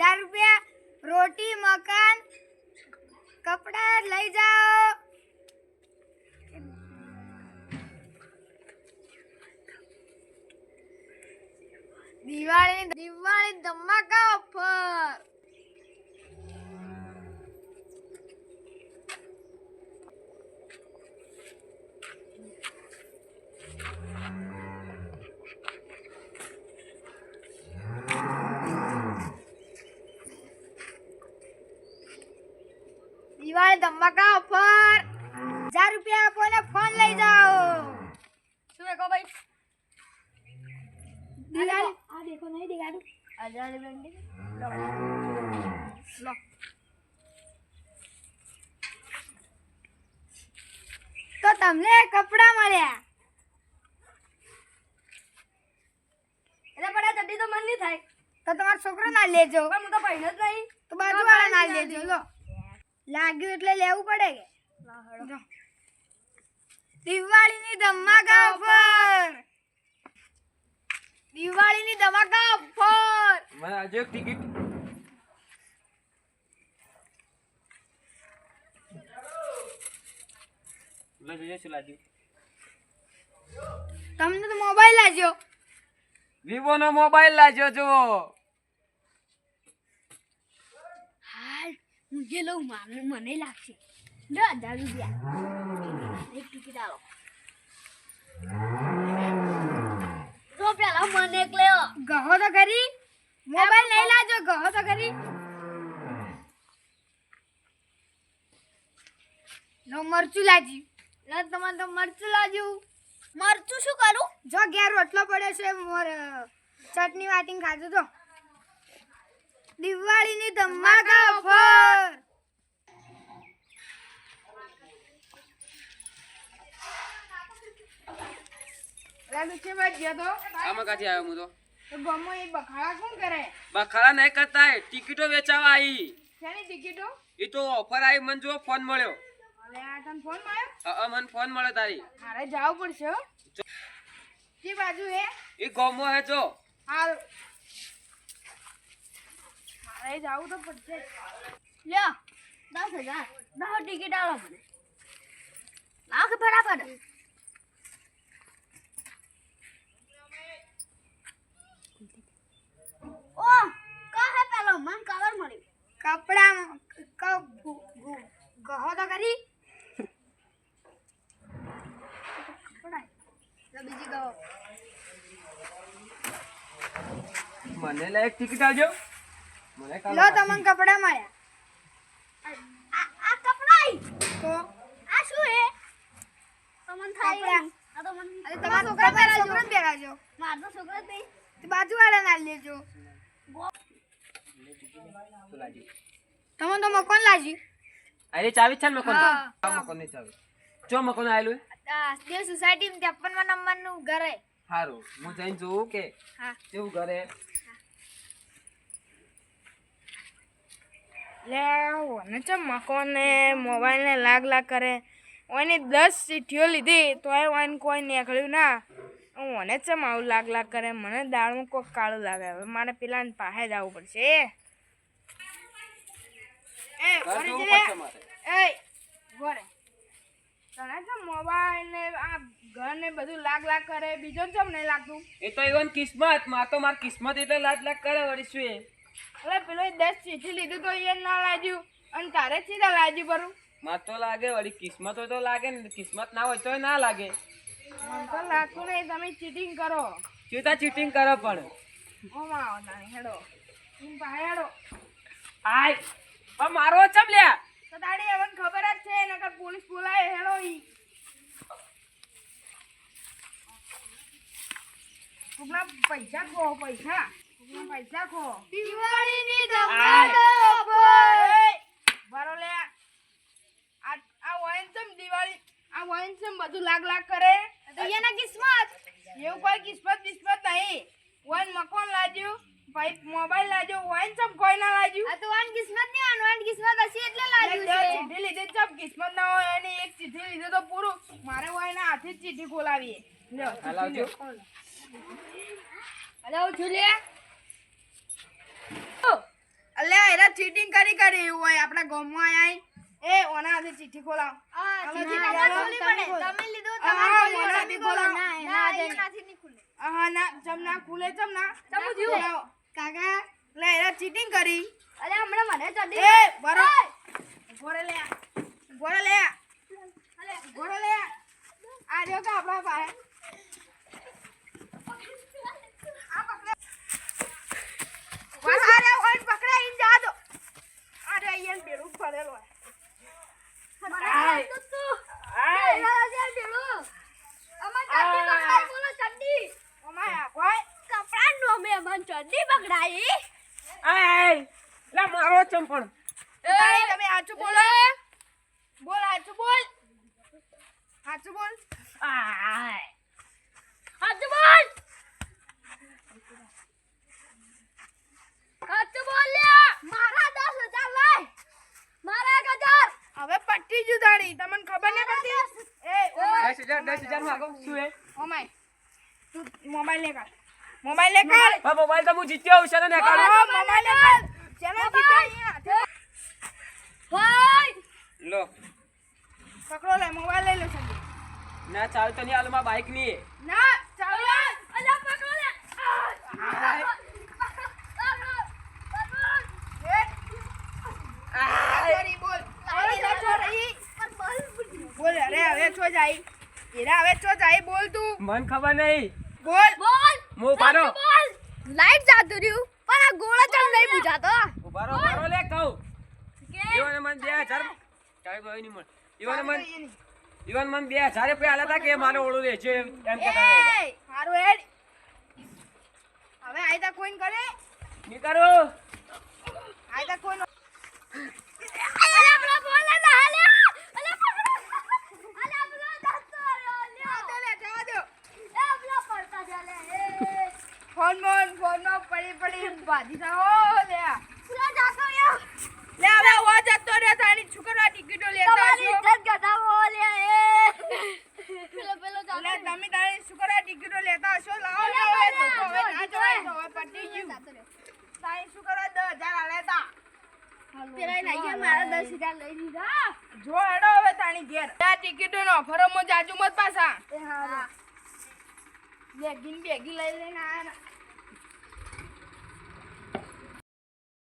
હજાર રૂપિયા રોટી મકાન કપડા લઈ જાઓ. દિવાળી દિવાળી ધમાકા ઓફર દિવાળી ધમાકા ઓફર હજાર રૂપિયા આપો ને ફોન લઈ જાઓ. શું કહો ભાઈ? દિવાળી આ દેખો નહીં દેખાડું હજાર રૂપિયા લો. તો તમને કપડા મળ્યા. એટલે પણ આ ચડ્ડી તો મન નહીં થાય. તો તમારો છોકરો ના લેજો. પણ હું તો પહેણ જ નહીં. તો બાજુવાળા ના લેજો લો. લાગ્યું એટલે લેવું પડે કે? જો. દિવાળીની ધમાકા ઓફર. દિવાળીની ધમાકા ઓફર. મને આજે એક ટિકિટ લો જોઈએ તમને તો મોબાઈલ લાજ્યો વિવો નો મોબાઈલ લાજ્યો જુઓ. હું જે લઉં મારે મને લાગશે દસ હજાર રૂપિયા એક ટિકિટ આવો. તો પેલા મને એક લેવો ગહો તો કરી મોબાઈલ નહીં લાજો ગહો તો કરી નો મરચું લાજી. લો તમારે તો મરચું લાજ્યું મરચું શું કરું? જો ઘેર રોટલો પડ્યો છે મોર ચટણી વાટીને ખાધું તો. દિવાળીની ધમાકા ઓફર. આમાં કાથી આવ્યો હું તો. બખાડા બખાડા નહીં કરતા ટિકિટો વેચાવા આવી. ટિકિટો? એ તો ઓફર આવી મને જો ફોન મળ્યો. આ ફોન મને ફોન મળ્યો તારી. મારે જવું પડશે હો. જી. બાજુ હે? એ ગોમો હે જો. હાલ. મારે જવું તો પડશે. લ્યો દસ હજાર. દસ ટિકિટ આલો મને. લાખ બરાબર. ઓ કા હે પેલો મન કવર મળ્યું કપડા ક ગુ- ગુ- ગહો તો કરી કપડા લો બીજી ગહો. મને લે એક ટિકિટ આવજો. મને કાલ લો તમને કપડા મળ્યા. આ કપડા તો? આ શું હે? તમને થાય આ તો મને અરે તમારા છોકરા મારા છોકરાને પહેરાવજો માર તો છોકરા જ નહીં. તે બાજુવાળા ના લેજો. તમને તો મકોન લાજી અરે ચાવી છે ને મકોન. મકોનની ચાવી. જો મકોન આવેલું દેવ સોસાયટી ત્રેપનમાં નંબરનું ઘર હે. સારું હું જઈને જોઉં કે હા. કેવું ઘરે લે ઓને ચમ મકોને મોબાઈલ લાગ લાગ કરે. ઓની દસ ચીઠીઓ લીધી તોય ઓને કોઈ નીકળ્યું ના. ઓને ચમ આવું લાગ લાગ કરે મને દાળમાં કોક કાળું લાગે. હવે મારે પેલા પાસે પડશે. એ જોવું જઈએ. પડશે એ તને ચમ મોબાઈલ ને આ ઘર ને બધું લાગ લાગ કરે બીજો ચમ નહીં લાગતું? એ તો ઇવન કિસ્મતમાં તો માર કિસ્મત એટલે લાજ લાગ કરે વળી શું એ? એટલે પેલો દસ ચીઠી લીધું તો એ ના લાગ્યું. અને તારે સીધા લાગ્યું બરું મત તો લાગે વળી કિસ્મત હોય તો લાગે ને કિસ્મત ના હોય તો ના લાગે. મને તો લાગતું નહીં તમે ચીટિંગ કરો. ચીતા ચીટિંગ કરો પણ. તાણી હેડો. હું આય પણ મારો ચમ લ્યા તો તાડી હવે ખબર જ છે નકર પોલીસ બોલાય હેડો ઈ. પૈસા કહો પૈસા. પૈસા ખો દિવાળીની ધમાકા લે આ આ વાઈન ચમ દિવાળી આ વાઈન ચમ બધું લાગ લાગ કરે. તો એના કિસ્મત. એવું કોઈ કિસ્મત બિસ્મત નહીં. વાઈન મકાન લાગ્યું ભાઈ મોબાઈલ લાગ્યો વાઈન ચમ કોઈ ના લાગ્યું. આ તો વાન કિસ્મત નહીં આનું વાન કિસ્મત હશે એટલે લાગ્યું છે. ચીઠી લીધી કિસ્મત ના હોય એની એક ચીઠી લીધો તો પૂરું. મારે હોય હાથે જ ચીઠી ખોલાવીએ. લ્યો હાલ આવજો. અરે હું એરા ચીટિંગ કરી હોય આપણા ગામમાં આયા એ ઓના હાથે ચીઠી ખોલાવ. આમાંથી ખોલાવો. તમે લીધું હા, ઓના હાથે ખોલાવો. ના હા ના ચમ ના ખુલે ચમ ના. ચમ થયું? કાકા. લે એરા ચીટિંગ કરી. અરે હમણાં મને ચડી એ બરો. ઘોડે લે ઘોડે લે. ગોરે લે આ. આ રહ્યો કે આપણા પાસે બસ આ રહ્યો, ઓય પકડાઈને જા દો આ રહ્યો અહીંયા બેડું ફરેલો હોય. આય. આય. ઓમાય આ કોઈ આય લા મારો પણ. તમે સાચું બોલો. બોલ સાચું બોલ. સાચું બોલ. આય. હવે પટ્ટી જુદાણી તમને ખબર નહીં પડતી એ દસ હજાર દસ હજાર માંગો શું હે ઓમાય. તું મોબાઈલ લે મોબાઈલ લે મોબાઈલ તો હું જીત્યો હું છે ને મોબાઈલ લે ચેનલ જીતો અહીંયા. લો. પકડો લે મોબાઈલ લઈ લો સંજય ના ચાલ તો નહીં હાલમાં બાઈકની. ના ચાલો. બોલ. અરે ના છોરી બોલ અરે હવે છો જાય. એરા હવે છો જાય બોલ તું. મન ખબર નહીં. બોલ. મો પારો લાઈટ જાતું રહ્યું પણ આ ગોળા ચમ નહીં બુજાતો. ઉભારો ઉભારો લે કહું. ઈવન મન બે હજાર ચાલ. ભાઈ ની મન ઈવન મન ઈવાન મન બે હજાર રૂપિયા આલ્યા તા કે મારે ઓળું લે છે એમ કહેતા હતા. એ હારું હેડ. હવે આયતા કોઈન કરે ની કરો આયતા કોઈન અલા પેલા બોલ ના હાલે અલા પકડો અલા પેલા જાતો રહ્યો લ્યો દે લે જવા દો એ પેલા પડતા ચાલે એ ફોન મોન ફોનમાં પડી પડી બાજી થાઓ લે આ. પેલા જાતો રહ્યો લે હવે વા જતો રે તારી છોકરા ટિકિટો લેતા તમારી છો ઇજ્જત ઘટાવો લે એ પેલો પેલો જાતો લે તમે તારી છોકરા ટિકિટો લેતા હશો લાવો ને અરે હવે બાબા, તો હવે જો, ના જો. જવાય તો હવે પટી ગયું તારી છોકરા દસ હજાર આલેતા પેલા નાઈ મારા દસ હજાર લઈ લીધા. જો હેડો હવે તાણી ઘેર. આ ટિકિટો નો ફરમો જાજુ મત પાછા. એ હા બેગીન બેગી લઈ લઈને ને